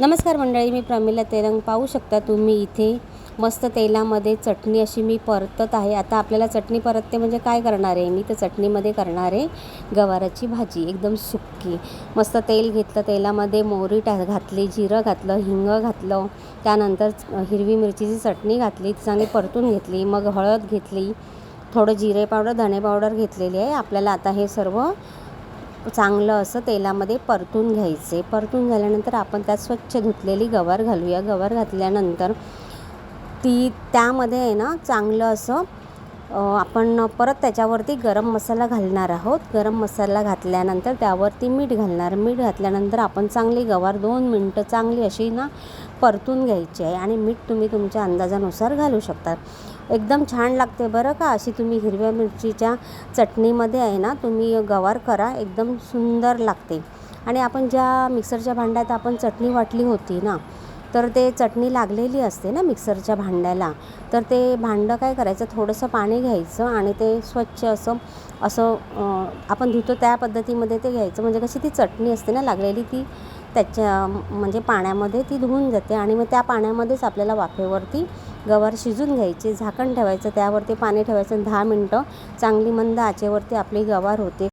नमस्कार मंडळी मी प्रमिला तेरंग पाहू शकता तुम्ही इथे मस्त तेलामध्ये चटणी अशी मी परतत आहे. आता आपल्याला चटणी परतते म्हणजे काय करणार आहे? मी तर चटणीमध्ये करणार आहे गवाराची भाजी एकदम सुक्की मस्त तेल घेतलं तेलामध्ये मोहरी टा घातली जिरं घातलं हिंग घातलं. त्यानंतर हिरवी मिरचीची चटणी घातली चांगली परतून घेतली. मग हळद घेतली थोडं जिरे पावडर धणे पावडर घेतलेली आहे. आपल्याला आता हे सर्व चांगलं असं तेलामध्ये परतून घ्यायचे. परतून झाल्यानंतर आपण त्यात स्वच्छ धुतलेली गवार घालूया. गवार घातल्यानंतर ती त्यामध्ये आहे ना चांगलं असं आपण परत त्याच्यावरती गरम मसाला घालणार आहोत. गरम मसाला घातल्यानंतर त्यावरती मीठ घालणार. मीठ घातल्यानंतर आपण चांगली गवार दोन मिनटं चांगली अशी ना परतून घ्यायची आहे आणि मीठ तुम्ही तुमच्या अंदाजानुसार घालू शकता. एकदम छान लागते बरं का? अशी तुम्ही हिरव्या मिरचीच्या चटणीमध्ये आहे ना तुम्ही गवार करा. एकदम सुंदर लागते. आणि आपण ज्या मिक्सरच्या भांड्यात आपण चटणी वाटली होती ना तर ते चटणी लागलेली असते ना मिक्सरच्या भांड्याला. तर ते भांडं काय करायचं? थोडंसं पाणी घ्यायचं आणि ते स्वच्छ असं असं आपण धुतो त्या पद्धतीमध्ये ते घ्यायचं. म्हणजे कशी ती चटणी असते ना लागलेली ती त्याच्या म्हणजे पाण्यामध्ये ती धुवून जाते आणि मग त्या पाण्यामध्येच आपल्याला वाफेवरती गवार शिजून घ्यायची. झाकण ठेवायचं त्यावरती पाणी ठेवायचं दहा मिनटं चांगली मंद आचेवरती आपली गवार होते.